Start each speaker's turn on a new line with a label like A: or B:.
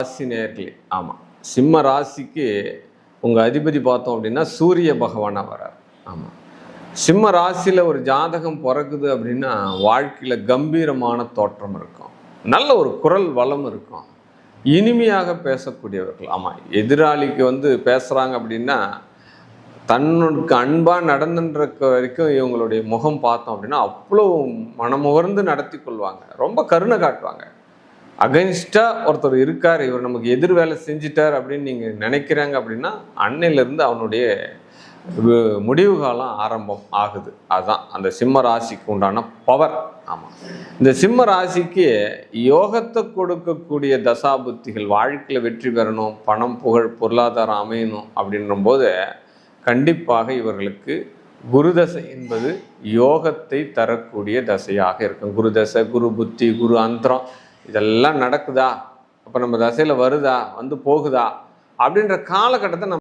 A: ராசி நேர்களே ஆமாம் சிம்ம ராசிக்கு உங்கள் அதிபதி பார்த்தோம் அப்படின்னா சூரிய பகவானாக வரார். ஆமாம் சிம்ம ராசியில் ஒரு ஜாதகம் பிறகுது அப்படின்னா வாழ்க்கையில் கம்பீரமான தோற்றம் இருக்கும். நல்ல ஒரு குரல் வளம் இருக்கும். இனிமையாக பேசக்கூடியவர்கள் ஆமாம் எதிராளிக்கு வந்து பேசுகிறாங்க அப்படின்னா தன்னுக்கு அன்பாக நடந்துன்ற வரைக்கும் இவங்களுடைய முகம் பார்த்தோம் அப்படின்னா அவ்வளோ மனமுகர்ந்து நடத்தி கொள்வாங்க. ரொம்ப கருணை காட்டுவாங்க. அகைன்ஸ்டாக ஒருத்தர் இருக்கார் இவர் நமக்கு எதிர் வேலை செஞ்சிட்டார் அப்படின்னு நீங்கள் நினைக்கிறாங்க அப்படின்னா அன்னையிலேருந்து அவனுடைய முடிவு காலம் ஆரம்பம் ஆகுது. அதுதான் அந்த சிம்ம ராசிக்கு உண்டான பவர் ஆமாம் இந்த சிம்ம ராசிக்கு யோகத்தை கொடுக்கக்கூடிய தசாபுத்திகள் வாழ்க்கையில் வெற்றி பெறணும் பணம் புகழ் பொருளாதாரம் அமையணும் அப்படின்ற போது கண்டிப்பாக இவர்களுக்கு குரு தசை என்பது யோகத்தை தரக்கூடிய தசையாக இருக்கும். குரு தசை குரு புத்தி குரு அந்தரம் இதெல்லாம் நடக்குதா? அப்போ நம்ம தசையில் வருதா? வந்து போகுதா? அப்படின்ற காலகட்டத்தை நம்ம